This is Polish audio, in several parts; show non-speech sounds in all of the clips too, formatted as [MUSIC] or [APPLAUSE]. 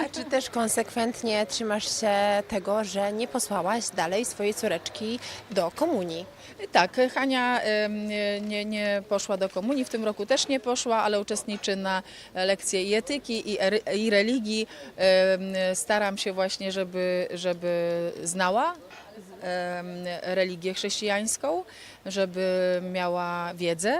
A czy też konsekwentnie trzymasz się tego, że nie posłałaś dalej swojej córeczki do komunii? Tak, Hania nie, nie, poszła do komunii, w tym roku też nie poszła, ale uczestniczy na lekcje i etyki, i, ery- i religii. Staram się właśnie, żeby, żeby znała religię chrześcijańską, żeby miała wiedzę.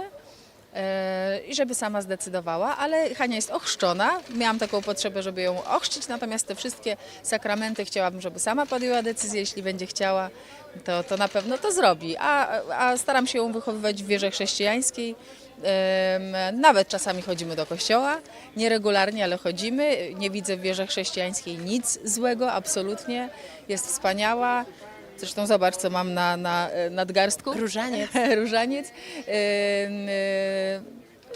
E, I żeby sama zdecydowała, ale Hania jest ochrzczona. Miałam taką potrzebę, żeby ją ochrzcić, natomiast te wszystkie sakramenty chciałabym, żeby sama podjęła decyzję. Jeśli będzie chciała, to, to na pewno to zrobi. A, a staram się ją wychowywać w wierze chrześcijańskiej. Nawet czasami chodzimy do kościoła, nieregularnie, ale chodzimy. Nie widzę w wierze chrześcijańskiej nic złego, absolutnie. Jest wspaniała. Zresztą zobacz, co mam na, na e, nadgarstku. Różaniec. [LAUGHS] Różaniec. E,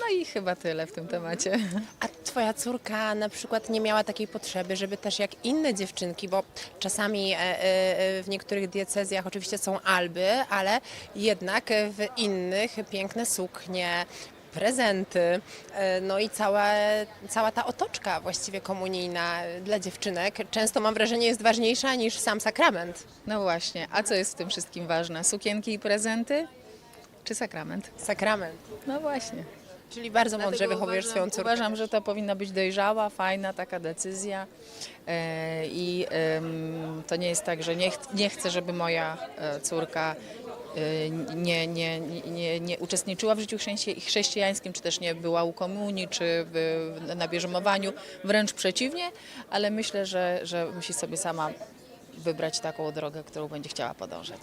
No i chyba tyle w tym temacie. A twoja córka na przykład nie miała takiej potrzeby, żeby też jak inne dziewczynki, bo czasami e, w niektórych diecezjach oczywiście są alby, ale jednak w innych piękne suknie, prezenty, e, no i cała, cała ta otoczka właściwie komunijna dla dziewczynek często mam wrażenie jest ważniejsza niż sam sakrament. No właśnie, a co jest w tym wszystkim ważne? Sukienki i prezenty? Czy sakrament? Sakrament. No właśnie. Czyli bardzo mądrze Dlatego wychowujesz uważam, swoją córkę. Uważam, że to powinna być dojrzała, fajna taka decyzja. E, I to nie jest tak, że nie, ch- nie chcę, żeby moja e, córka nie, nie, nie, nie uczestniczyła w życiu chrześci- chrześcijańskim, czy też nie była u komunii, czy w, na bierzmowaniu. Wręcz przeciwnie, ale myślę, że, że musi sobie sama wybrać taką drogę, którą będzie chciała podążać.